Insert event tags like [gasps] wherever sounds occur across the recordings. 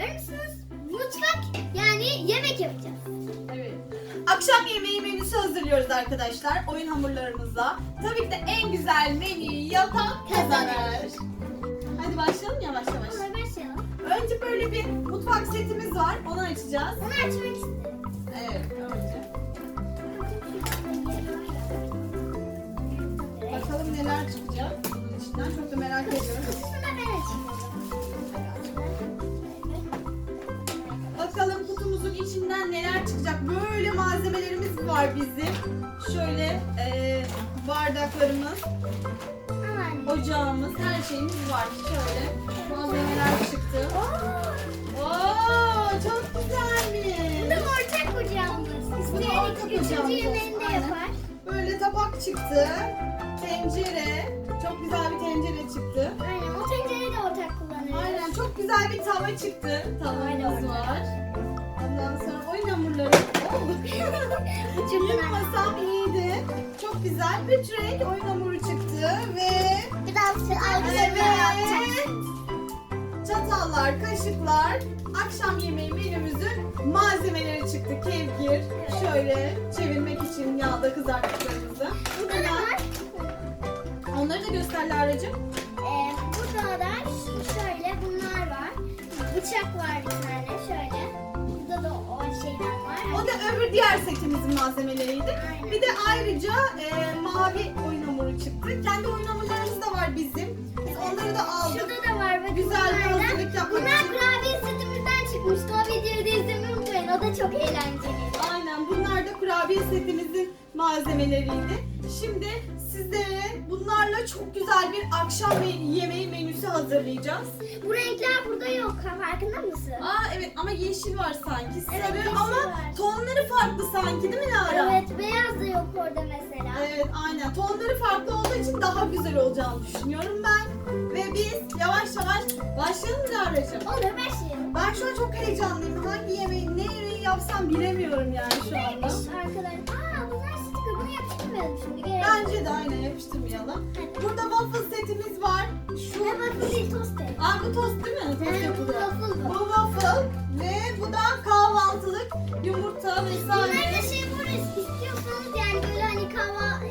Görüyor musunuz? Mutfak yani yemek yapacağız. Evet. Akşam yemeği menüsü hazırlıyoruz arkadaşlar. Oyun hamurlarımızla. Tabii ki de en güzel menüyü yapan kazanır. Hadi başlayalım yavaş yavaş. Ona başlayalım. Önce böyle bir mutfak setimiz var. Onu açacağız. Onu açmak istedim. Evet, önce. Bakalım neler çıkacak bunun içinden. Çok da merak ediyorum. Kutusunu ben açayım. İçinden neler çıkacak. Böyle malzemelerimiz var bizim. Şöyle eee, bardaklarımız, ocağımız, her şeyimiz var. Şöyle malzemeler çıktı. Oo, çok bu güzelmiş. da ortak ocağımız. Bu da İsteyen ortak üçüncü yemeğini de olsun, yapar. Böyle tabak çıktı. Tencere. Çok güzel bir tencere çıktı. Aynen o tencereyi de ortak kullanırız. Aynen çok güzel bir tava çıktı. Tavamız var. Ondan sonra oyun hamurları. [laughs] Bu Benim masam iyiydi. Çok güzel bir renk oyun hamuru çıktı ve Biraz algılarını Evet. çatallar, kaşıklar, akşam yemeği menümüzün malzemeleri çıktı. Kevgir, şöyle çevirmek için yağda kızarttıklarımızı. Burada da var. Onları da göster Lara'cığım. Ee, burada da şöyle bunlar var. Bıçak var bir tane şöyle. Öbür diğer setimizin malzemeleriydi. Aynen. Bir de ayrıca e, mavi oyun hamuru çıktı. Kendi oyun hamurlarımız da var bizim. Biz onları da aldık. Şurada da var. Bakın Güzel bir bunlardan. hazırlık yapmak Bunlar için. kurabiye setimizden çıkmıştı. O videoyu da izlemeyi unutmayın. O da çok eğlenceli. Aynen bunlar da kurabiye setimizin malzemeleriydi. Şimdi sizlere bunlarla çok güzel bir akşam me- yemeği menüsü hazırlayacağız. Bu renkler burada yok. Farkında mısın? Aa evet ama yeşil var sanki. Sarı Evet, yeşil ama var. tonları farklı sanki değil mi Lara? Evet, beyaz da yok orada mesela. Evet aynen. Tonları farklı olduğu için daha güzel olacağını düşünüyorum ben. Ve biz yavaş yavaş başlayalım mı Lara'cığım? Olur başlayalım. Ben şu an çok heyecanlıyım. Hangi yemeği, ne yemeği yapsam bilemiyorum yani şu anda. Neymiş arkadaşlar? Bunlar. Bunu yapıştırmayalım şimdi. Gerek. Bence de aynen yapıştırmayalım. Burada waffle setimiz var. Şu... Ne bakın değil tost et. Aa bu tost değil mi? Tost Evet, bu waffle Bu waffle ve bu da kahvaltılık yumurta Bunlar vesaire. da şey var istiyorsanız yani böyle hani kahva e,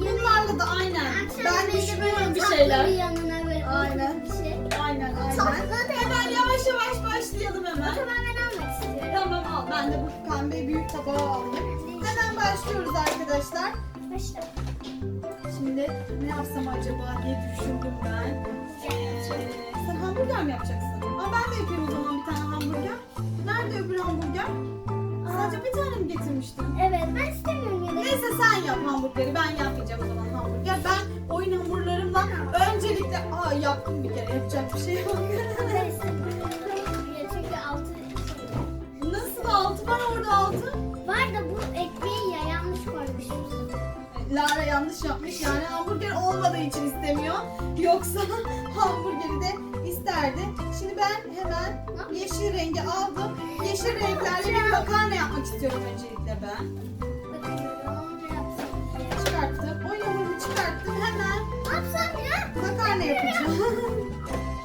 Bunlarla da aynen. akşam Ben düşünüyorum bir şeyler. yanına böyle Aynen. bir şey. Aynen aynen. Tatlı Hemen yavaş yavaş başlayalım O hemen. zaman ben almak istiyorum. Tamam al. Ben de bu pembe büyük tabağı alayım. Hemen başlıyoruz arkadaşlar. Başla. Şimdi ne yapsam acaba diye düşündüm ben. Ee, sen hamburger mi yapacaksın? Aa, ben de yapayım o zaman bir tane hamburger. Nerede öbür hamburger? Sadece bir tane mi getirmiştin? Evet ben istemiyorum ya. Neyse sen yap hamburgeri. Ben yapmayacağım o zaman hamburger. Ben oyun hamurlarımla öncelikle... Aa yaptım bir kere. Yapacak bir şey yok. [laughs] [laughs] Çünkü altı. Nasıl altı var orada altı? Var da bu koymuşuz. Lara yanlış yapmış. Yani hamburger olmadığı için istemiyor. Yoksa [laughs] hamburgeri de isterdi. Şimdi ben hemen yeşil rengi aldım. Yeşil renklerle bir makarna yapmak istiyorum öncelikle ben. Çıkarttım. Oyun hamurumu çıkarttım. Hemen makarna yapacağım. [laughs]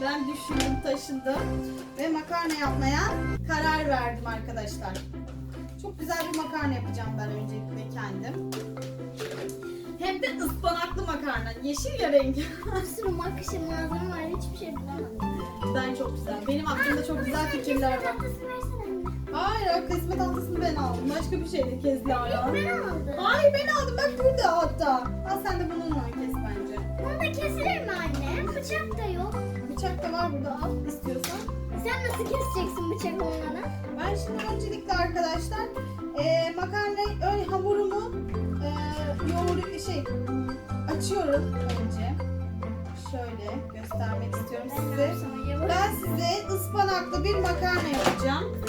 ben düşündüm, taşındım ve makarna yapmaya karar verdim arkadaşlar. Çok güzel bir makarna yapacağım ben öncelikle kendim. Hem de ıspanaklı makarna. Yeşil ya rengi. [laughs] Bir sürü malzeme var hiçbir şey bulamadım. ben çok güzel. Benim aklımda çok güzel fikirler var. Hayır, o kesme tatlısını ben aldım. Başka bir şeydi Kezli Ara. Ben aldım. Hayır ben aldım. Bak burada hatta. Al sen de bununla kes bence. Bunu da kesilir mi anne? Bıçak da yok. Bıçak da var burada. Al istiyorsan. Sen nasıl keseceksin bıçak olmadan? Ben şimdi öncelikle arkadaşlar e, makarnayı ön hamurumu e, yoğur şey açıyorum önce. Şöyle göstermek istiyorum size. Ben size ıspanaklı bir makarna yapacağım.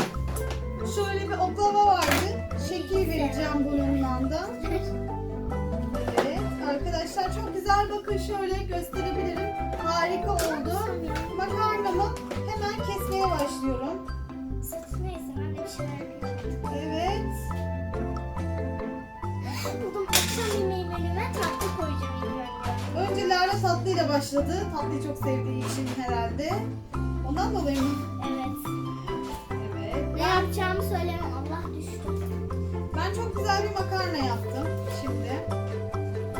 Şöyle bir oklava vardı. Şekil vereceğim bununla da. Evet arkadaşlar çok güzel bakın şöyle gösterebilirim. Harika oldu. Makarnamı hemen kesmeye başlıyorum. Neyse ben de bir şeyler. Evet. Buldum akşam yemeği menüme tatlı koyacağım ilk önce. Önce Lara tatlıyla başladı. Tatlıyı çok sevdiği için herhalde. Ondan dolayı mı? Evet. yapacağımı söylemem. Allah düştü. Ben çok güzel bir makarna yaptım şimdi.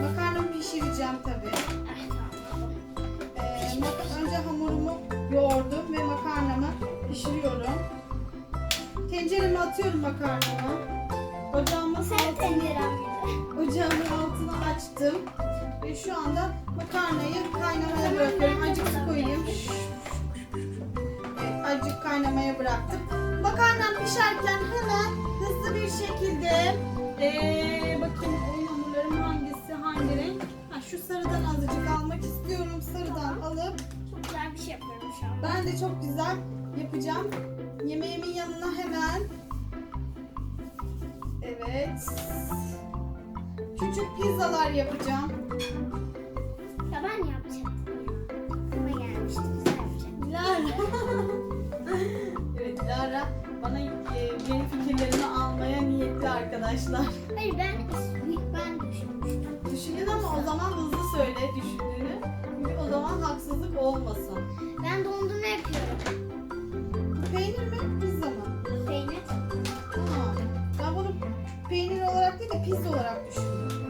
Makarnamı pişireceğim tabii. Ah tamam. Ee, mak- önce hamurumu yoğurdum ve makarnamı pişiriyorum. Tencereme atıyorum makarnamı. Ocağımın Sen tencerem ocağımın altını açtım. Ve şu anda makarnayı kaynamaya bırakıyorum. Azıcık su koyayım. Evet, azıcık kaynamaya bıraktım. Makarnam pişerken hemen hızlı bir şekilde ee, bakayım oyun hamurlarım hangisi hangi renk? Ha, şu sarıdan azıcık almak istiyorum. Sarıdan alıp Çok güzel bir şey yapıyorum şu an. ben de çok güzel yapacağım. Yemeğimin yanına hemen evet küçük pizzalar yapacağım. Ya ben yapacağım. Ama gelmişti. Sen yapacaksın. Lara. [laughs] evet Lara bana e, yeni fikirlerimi almaya niyetli arkadaşlar. Hayır ben ben düşünmüştüm. Düşündün ama o zaman hızlı söyle düşündüğünü. Çünkü o zaman haksızlık olmasın. Ben dondurma yapıyorum. Peynir mi pizza olarak düşündüm.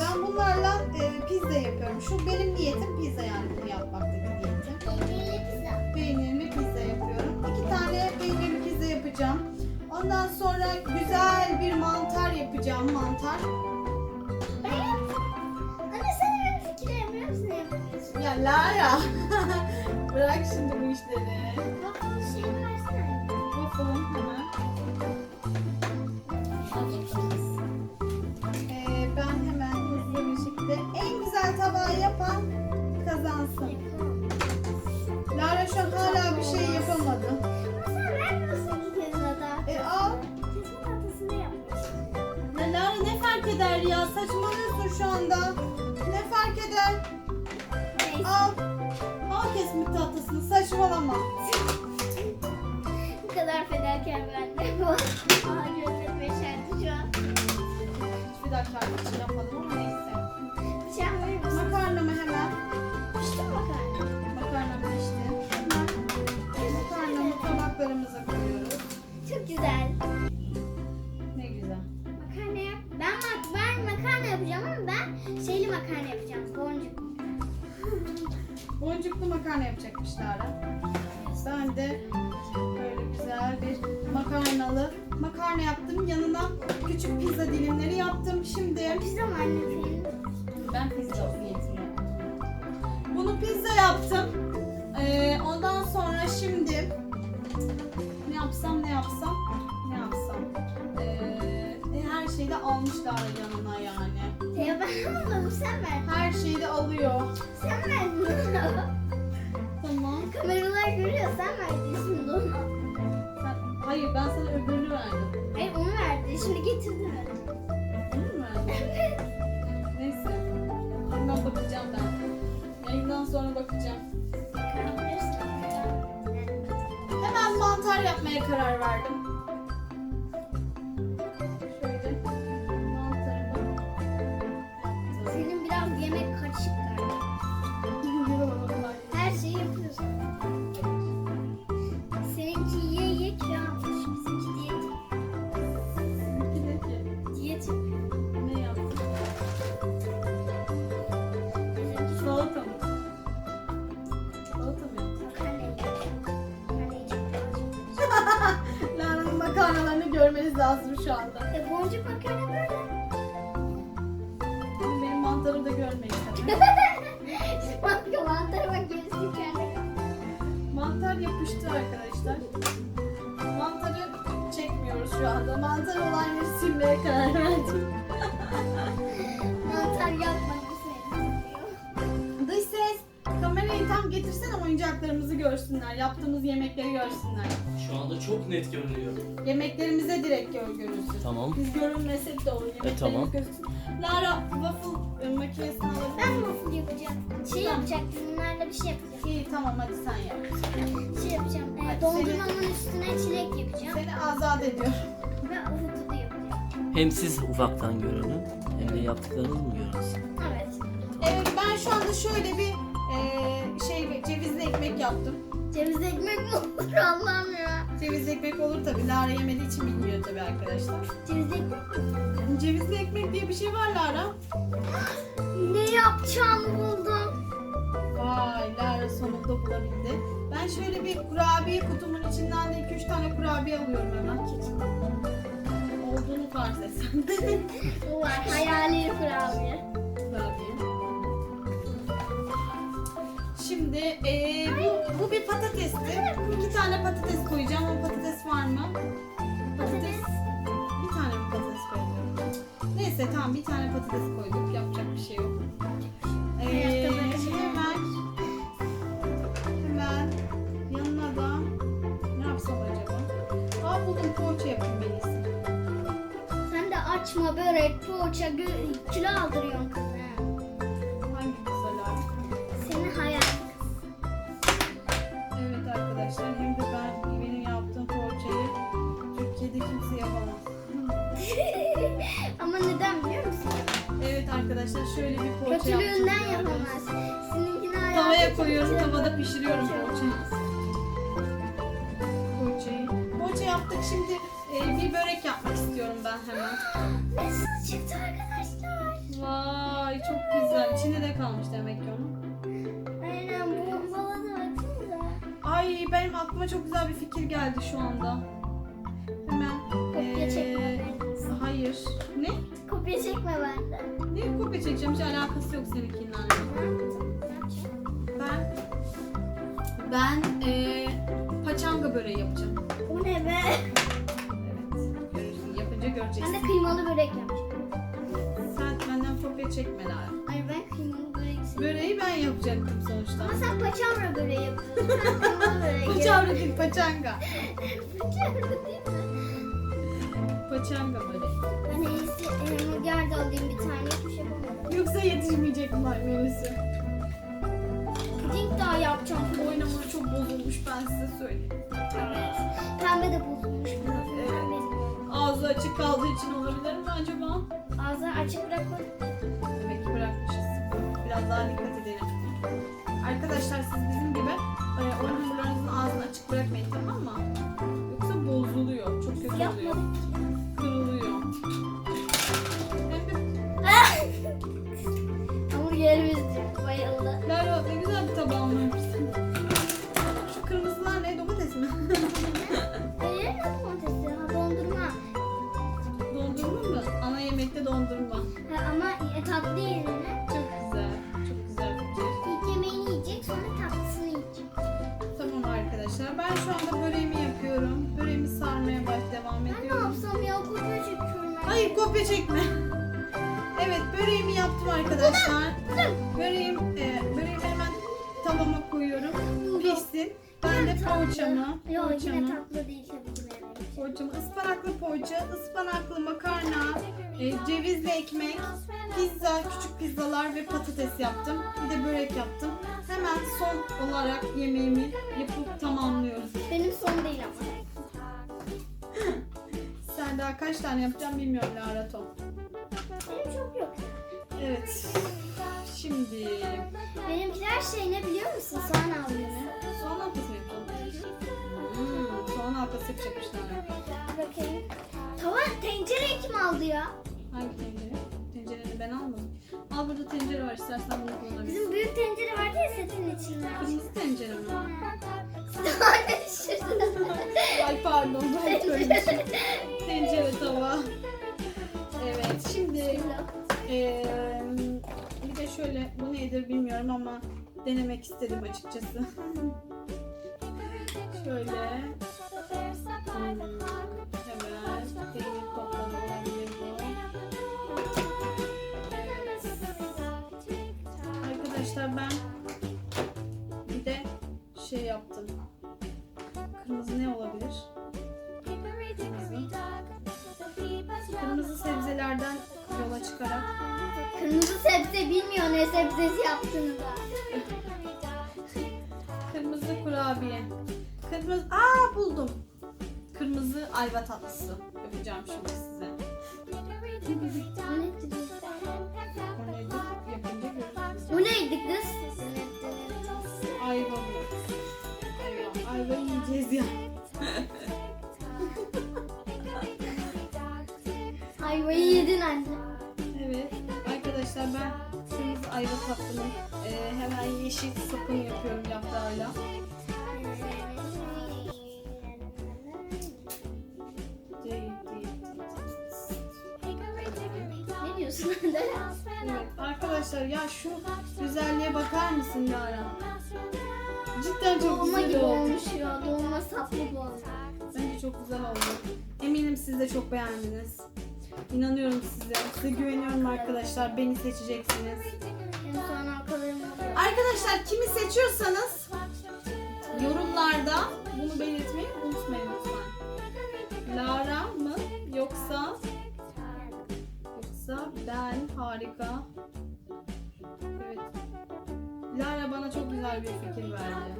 Ben bunlarla e, pizza yapıyorum. Şu benim niyetim pizza yani bunu yapmaktaki niyetim. Peynirli pizza. Peynirli pizza yapıyorum. İki tane peynirli pizza yapacağım. Ondan sonra güzel bir mantar yapacağım. Mantar. Ben yaptım. Anne sen benim fikirlerimi hepsini yapıyorsun. Ya Lara. [laughs] Bırak şimdi bu işleri. Bak şeyini versene. Waffle'ım hemen. Tabağı yapan kazansın. Lara şu an hala bir şey yapamadı. E al. Ya Lara ne fark eder ya? Saçmalıyorsun şu anda. Ne fark eder? Al. Al kesmik tahtasını. Saçmalama. Bu kadar fedakar ben de. Aa gözlerim yaşardı şu an. Bir dakika için yapalım ama neyse. Makarnamı hemen. Pişti mi makarna? Makarnam pişti. Hemen makarnamı tabaklarımıza koyuyoruz. Çok güzel. Ne güzel. Makarna yap. Ben, mak ben makarna yapacağım ama ben şeyli makarna yapacağım. Boncuk. Boncuklu makarna yapacakmış Lara. Ben de böyle güzel bir makarnalı makarna yaptım. Yanına küçük pizza dilimleri yaptım. Şimdi Pizza mı anne ben pizza niyetini Bunu pizza yaptım. Ee, ondan sonra şimdi ne yapsam ne yapsam ne yapsam. Ee, her şeyi de almışlar yanına yani. Ya ben almadım sen verdin. Her şeyi de alıyor. Sen verdin onu. Tamam. Kameralar görüyor sen verdin şimdi onu. Sen- hayır ben sana öbürünü verdim. Hayır onu verdi. Şimdi getirdi. Öbürünü mü verdin? Neyse. Hemen bakacağım ben. Bakacağım. Hemen mantar yapmaya karar verdim. Şöyle yaptım. Senin biraz yemek karışık görmeniz lazım şu anda. E boncuk makarna böyle. Benim mantarımı da görmeyin tabii. [laughs] Bak mantara bak gerisi kendi. Mantar yapıştı arkadaşlar. Mantarı çekmiyoruz şu anda. Mantar olan yeri silmeye karar verdim. Mantar yapma tam getirsene oyuncaklarımızı görsünler. Yaptığımız yemekleri görsünler. Şu anda çok net görünüyor. Yemeklerimize direkt gör görünsün. Tamam. Biz görünmesek de olur. Yemeklerimiz tamam. gözüksün. Lara waffle e, makinesini alabilir Ben waffle yapacağım. Şey yapacaktım. Bunlarla bir şey yapacağım. İyi tamam hadi sen yap. Şey yapacağım. E, Hadi dondurmamın üstüne çilek yapacağım. Seni azat ediyorum. Ve avucudu yapacağım. Hem siz ufaktan görünün hem de yaptıklarınız mı görünsün? Evet. Evet ben şu anda şöyle bir e, şey cevizli ekmek yaptım. Ceviz ekmek mi olur [laughs] Allah'ım ya. Cevizli ekmek olur tabii. Lara yemediği için bilmiyor tabii arkadaşlar. Cevizli ekmek. Cevizli ekmek diye bir şey var Lara. [gasps] Ne yapacağımı buldum. Vay Lara sonunda bulabildi. Ben şöyle bir kurabiye kutumun içinden de 2-3 tane kurabiye alıyorum hemen. Olduğunu farz etsen. [laughs] Bu var. Hayali kurabiye. Şimdi eee, bu, bu bir patatesti. İki tane patates koyacağım. O patates var mı? Patates. Bir tane mi patates koyacağım? Neyse tamam bir tane patates koyduk. Yapacak bir şey yok. Ee, hemen hemen yanına da ne yapsam acaba? Aa buldum poğaça yapayım ben iyisi. Sen de açma börek, poğaça, kilo aldırıyorsun pişiriyorum poğaçayı. Poğaçayı. Poğaça yaptık, şimdi e, bir börek yapmak istiyorum ben hemen. Nasıl çıktı arkadaşlar? Vay çok güzel. İçinde de kalmış demek ki onun. Aynen bu balada baksanıza. Ay benim aklıma çok güzel bir fikir geldi şu anda. Hemen. Kopya e, çekme Hayır. Ne? Kopya çekme benden. Ne kopya çekeceğim? Hiç alakası yok seninkinden. Ben ben e, paçanga böreği yapacağım. O ne be? Evet. Görürsün. Yapınca göreceksin. Ben de kıymalı börek yapacağım. Sen benden kopya çekme Lara. Ay ben kıymalı börek seviyorum. Böreği ben yapacaktım sonuçta. Ama sen paçavra böreği yapıyorsun. [laughs] Ben kıymalı börek. [laughs] Paçavra değil paçanga. Paçavra değil mi? Paçanga böreği. Ben en iyisi hamburger de alayım bir tane. Hiçbir şey. Yoksa yetişmeyecek mi menüsü? Puding daha yapacağım. Bozulmuş ben size söyleyeyim. Evet. Pembe de bozulmuş biraz. Evet. Pembe. Ağzı açık kaldığı için olabilir mi acaba? Ağzını açık bırakma. Demek ki bırakmışız. Biraz daha dikkat edelim. Arkadaşlar siz bizim gibi e, oyun hamurlarınızın ağzını açık bırakmayın kopya çekme. Evet böreğimi yaptım arkadaşlar. Böreğim, e, böreğimi hemen tavama koyuyorum. Pişsin. Ben de poğaçamı, Yok yine poğaçamı, tatlı değil tabii ki benim. poğaçamı, ıspanaklı poğaça, ıspanaklı makarna, e, cevizli ekmek, pizza, küçük pizzalar ve patates yaptım. Bir de börek yaptım. Hemen son olarak yemeğimi yapıp tamamlıyorum. Benim son değil ama. [laughs] Daha kaç tane yapacağım bilmiyorum Lara Tom. Benim çok yok. Evet. Şimdi Benimkiler şey ne biliyor musun? Soğan avlıyorsun. soğan halkası mı yapacağım? Hmm, soğan halkası yapacakmışlar. Bakayım. Tava tencere kim aldı ya? Hangi tencere? Tencereni ben almadım. Al burada tencere var istersen bunu kullanabilirsin. Bizim büyük tencere vardı ya setin içinde. Kırmızı tencere mi? Ay pardon ben koymuşum. tencere tava. Evet şimdi eee, bir de şöyle bu nedir bilmiyorum ama denemek istedim açıkçası. [laughs] şöyle. Hmm. Arkadaşlar ben bilmiyor ne sebzesi yaptığını da. kırmızı kurabiye. Kırmızı Aa buldum. Kırmızı ayva tatlısı yapacağım şimdi size. Bu neydi kız? Ayva bu. Ayva. Ayva yiyeceğiz ya. Ayvayı yedin anne. Evet. Arkadaşlar ben ayva tatlımı e, hemen yeşil sapın yapıyorum yaprağıyla. Ne diyorsun? [laughs] Evet. Arkadaşlar ya şu güzelliğe bakar mısın Lara? Cidden çok Dolma güzel gibi oldu. olmuş ya. Dolma saplı bu oldu. Bence çok güzel oldu. Eminim siz de çok beğendiniz. İnanıyorum size. Size güveniyorum arkadaşlar. Beni seçeceksiniz. Arkadaşlar kimi seçiyorsanız yorumlarda bunu belirtmeyi unutmayın lütfen. Lara mı yoksa yoksa ben harika. Evet. Lara bana çok güzel bir fikir verdi.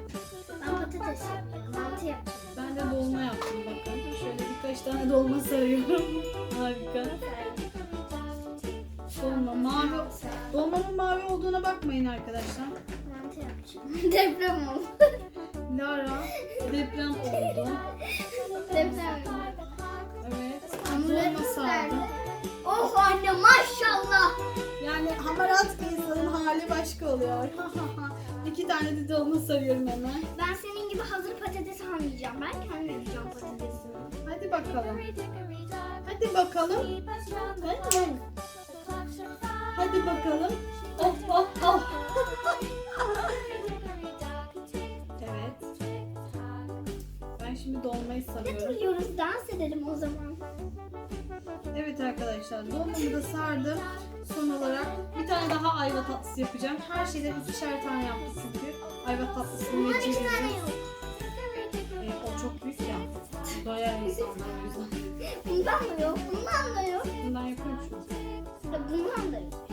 Ben patates yapıyorum. Mantı yapacağım. Ben de dolma yaptım bakın. Şöyle birkaç tane dolma sarıyorum. [laughs] harika. Dolma mavi. Olduğuna bakmayın arkadaşlar. Mantı yapacağım. [laughs] Deprem oldu. Lara deprem oldu. Deprem oldu. Evet. Dolma sardı. Oh anne maşallah. Yani hamarat insanın hali başka oluyor. [laughs] İki tane de dolma sarıyorum hemen. Ben senin gibi hazır patates almayacağım. Ben kendim yapacağım patatesimi. Hadi bakalım. Hadi bakalım. Hadi. Hadi bakalım. Oh oh oh. evet. Ben şimdi dolmayı Ne sarıyorum. duruyoruz? Dans edelim o zaman. Evet arkadaşlar dolmamı da sardım. Son olarak bir tane daha ayva tatlısı yapacağım. Her şeyden ikişer tane yaptım çünkü. Ayva tatlısını Bunlar ve cevizi. yok. Ee, o çok büyük ya. Doyar insanlar o yüzden. Bundan da yok. Bundan da yok. Bundan yapıyorum şu an. Bundan da yok.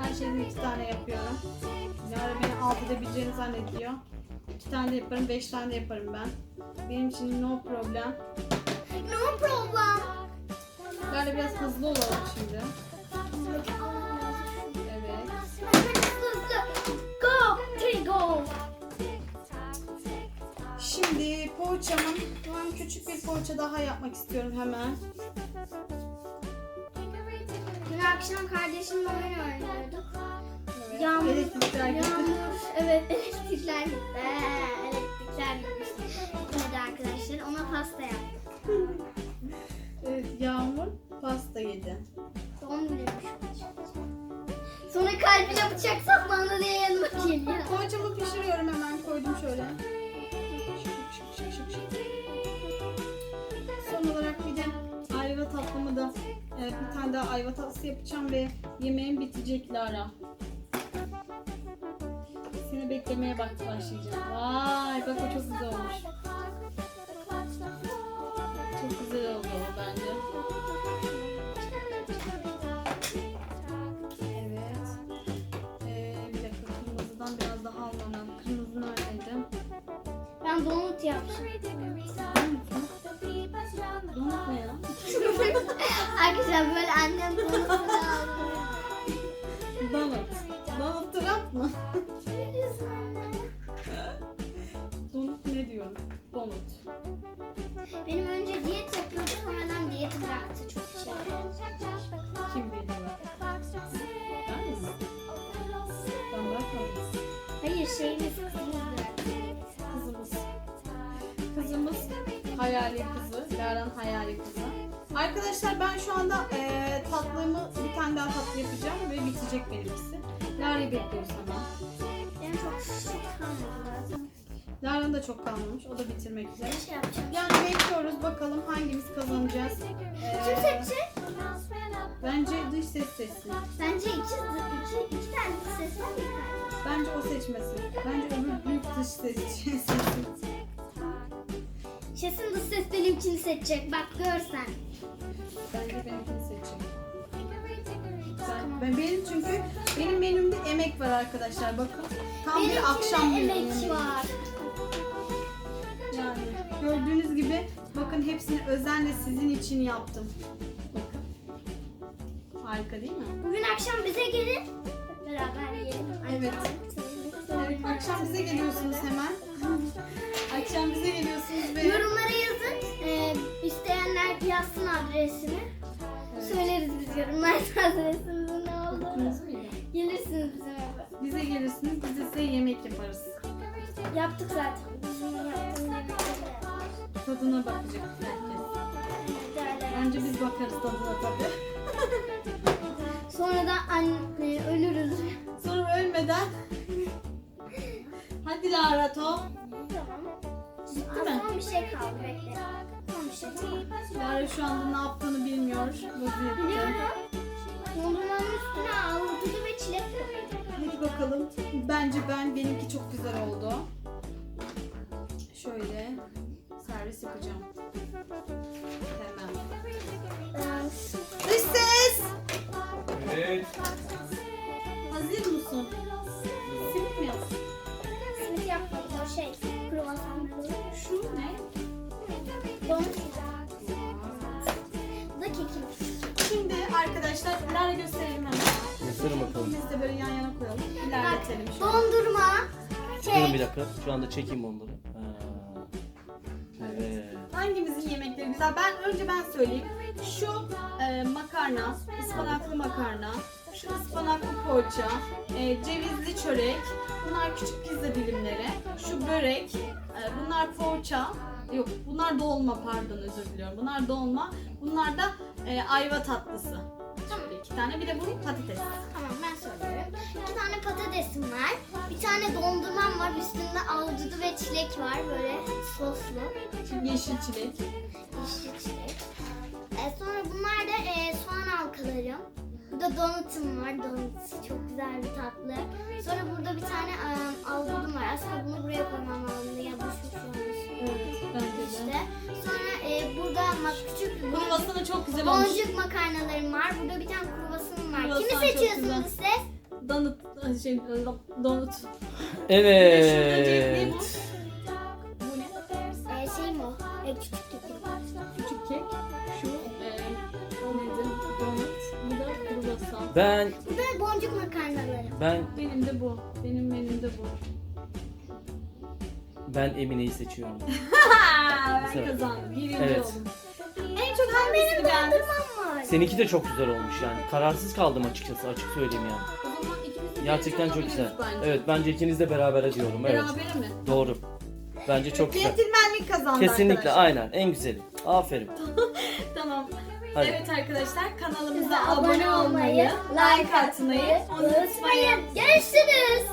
Her şeyden iki tane yapıyorum. Lara beni alt edebileceğini zannediyor. İki tane de yaparım, beş tane de yaparım ben. Benim için no problem. No problem. Lara biraz hızlı olalım şimdi. Evet. Go. Go. Şimdi poğaçamın, ben küçük bir poğaça daha yapmak istiyorum hemen. Dün akşam kardeşimle oyun oynuyorduk. Evet. Yağmur, Elektrikler gitti. yağmur, evet [laughs] elektrikler gitti. Ee, elektrikler gitmiş. Gitmedi arkadaşlar. Ona pasta yaptım. Evet, Yağmur pasta yedi. Doğum günüymüş. Sonra kalbine bıçak saplandı diye yanıma geliyor. Poğaçamı pişiriyorum hemen koydum şöyle. Son olarak bir de ayva tatlımı da e, bir tane daha ayva tatlısı yapacağım ve yemeğim bitecek Lara. Seni beklemeye bak başlayacağım. Vay bak o çok güzel olmuş. Çok güzel oldu bence. Evet. Ee, bir dakika kırmızıdan biraz daha almam lazım. Kırmızı? Ben donut yapacağım. Arkadaşlar böyle annem aldı. Donut. Donut trap mı? Donut ne diyor? Donut. Benim önce diyet yapıyordu sonradan diyeti bıraktı çok şey. Kim biliyor? Ben mi? Ben bırakmadım. Hayır şeyimiz kızımız bıraktı. Kızımız. Kızımız hayali kızı. Lara'nın hayali kızı. Arkadaşlar ben şu anda eee tatlımı bir tane daha tatlı yapacağım ve bitecek benimkisi. Lara'yı bekliyoruz hemen. Benim çok çok kalmadı. Lara'nın da çok kalmamış. O da bitirmek üzere. Şey yapacağım. Yani bekliyoruz bakalım hangimiz kazanacağız. Kim seçecek? Bence dış ses seçsin. Bence iki, iki, iki tane ses var bir tane. Bence o seçmesin. Bence öbür büyük dış ses [laughs] seçsin. Kesin dış ses benimkini seçecek. Bak görsen. Bence benimkini seçecek. Ben, ben benim çünkü benim menümde emek var arkadaşlar bakın. Tam Benimkinde bir akşam emek yemeği. var. Yani gördüğünüz gibi bakın hepsini özenle sizin için yaptım. Bakın. Harika değil mi? Bugün akşam bize gelin. Beraber yiyelim. Evet. Evet Akşam bize geliyorsunuz hemen. [laughs] Akşam bize geliyorsunuz ve Yorumlara yazın. Ee, isteyenler yazsın adresini. Söyleriz biz yorumlarda [laughs] adresimizin ne olduğunu. Gelirsiniz bizim eve. bize gelirsiniz biz de size yemek yaparız. Yaptık zaten. Bizim yaptığımız yemekleri. Tadına bakacak herkes. Önce biz bakarız tadına tabii. Sonra da anne ölürüz. Sonra ölmeden Hadi Lara Tom. Tamam. mi? Son bir şey kaldı bekle. Son bir şey kaldı. Lara şu anda ne yaptığını bilmiyor. Vaziyette. Biliyorum. Dondurmanın üstüne avucudu ve çilek koydum. Hadi bakalım. Bence ben benimki çok güzel oldu. Şöyle servis yapacağım. Hemen. Dış ses. Evet. Arkadaşlar Lara gösterelim hemen. Gösterin bakalım. İkimiz de böyle yan yana koyalım. İlerletelim şu an. Dondurma. Durun bir Kek. dakika. Şu anda çekeyim onları. Ha. Evet. Hangimizin yemekleri güzel? Ben önce ben söyleyeyim. Şu e, makarna, ıspanaklı makarna, şu ıspanaklı poğaça, e, cevizli çörek, bunlar küçük pizza dilimleri, şu börek, e, bunlar poğaça, yok bunlar dolma pardon özür diliyorum. Bunlar dolma, bunlar da e, ayva tatlısı. İki tane, bir de bu patates. Tamam ben söylüyorum. İki tane patatesim var. Bir tane dondurmam var. Üstünde avucudu ve çilek var. Böyle soslu. Yeşil çilek. Yeşil çilek. Ee, sonra bunlar da e, soğan halkalarım. Burada donutum var. Donut çok güzel bir tatlı. Sonra burada bir tane e, avcudum var. Aslında bunu buraya koymam lazımdı. Ya düşmüş olmuş. Evet, bence de. İşte. Sonra e, burada ma- küçük bir Kruvasanı çok güzel olmuş. boncuk makarnalarım var. Burada bir tane kruvasanım var. Kruvasan Kimi güzel. seçiyorsunuz siz? Donut, şey, Evet. bu. Bu ne? Ee, şey mi o? Küçük kek. Küçük kek. Şu e, o nedir? Donut. Bu da kruvasan. Ben Bu da boncuk makarnalarım. ben Benim de bu. Benim menüm de bu. Ben Emine'yi seçiyorum. [laughs] Ben Güzel. kazandım. Birinci Evet. oldum. En çok hangisini beğendin? Dondurmam var. Seninki de çok güzel olmuş yani. Kararsız kaldım açıkçası açık söyleyeyim yani. O zaman ikimiz de Gerçekten çok güzel. bence. Evet bence ikiniz de beraber diyorum. Evet. Berabere mi? Doğru. Bence çok güzel. Centilmenlik kazandı Kesinlikle arkadaşlar. aynen en güzeli. Aferin. [laughs] Tamam. Hadi. Evet arkadaşlar kanalımıza abone olmayı, like atmayı unutmayın. Görüşürüz.